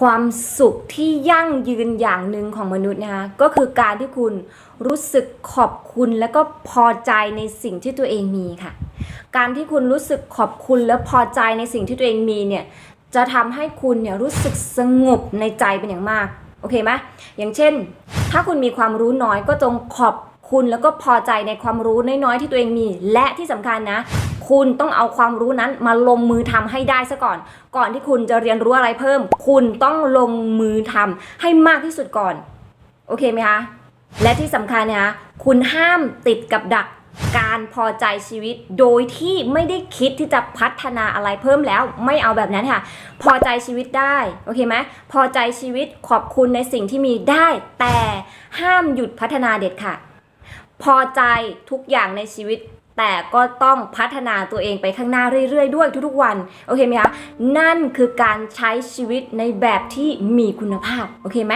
ความสุขที่ยั่งยืนอย่างหนึ่งของมนุษย์นะคะก็คือการที่คุณรู้สึกขอบคุณและก็พอใจในสิ่งที่ตัวเองมีค่ะ การที่คุณรู้สึกขอบคุณและพอใจในสิ่งที่ตัวเองมีเนี่ยจะทำให้คุณเนี่ยรู้สึกสงบในใจเป็นอย่างมากโอเคไหมอย่างเช่น ถ้าคุณมีความรู้น้อยก็จงขอบคุณแล้วก็พอใจในความรู้น้อยๆที่ตัวเองมี และที่สำคัญนะ คุณต้องเอาความรู้นั้นมาลงมือทำให้ได้ซะก่อน ก่อนที่คุณจะเรียนรู้อะไรเพิ่ม คุณต้องลงมือทำให้มากที่สุดก่อน โอเคไหมคะ และที่สำคัญนะคะคุณห้ามติดกับดักการพอใจชีวิตโดยที่ไม่ได้คิดที่จะพัฒนาอะไรเพิ่มแล้ว ไม่เอาแบบนั้นค่ะ พอใจชีวิตได้โอเคไหมพอใจชีวิตขอบคุณในสิ่งที่มีได้ แต่ห้ามหยุดพัฒนาเด็ดขาด พอใจทุกอย่างในชีวิต แต่ก็ต้องพัฒนาตัวเองไปข้างหน้าเรื่อยๆ ด้วยทุกๆวัน โอเคไหมคะ นั่นคือการใช้ชีวิตในแบบที่มีคุณภาพ โอเคไหม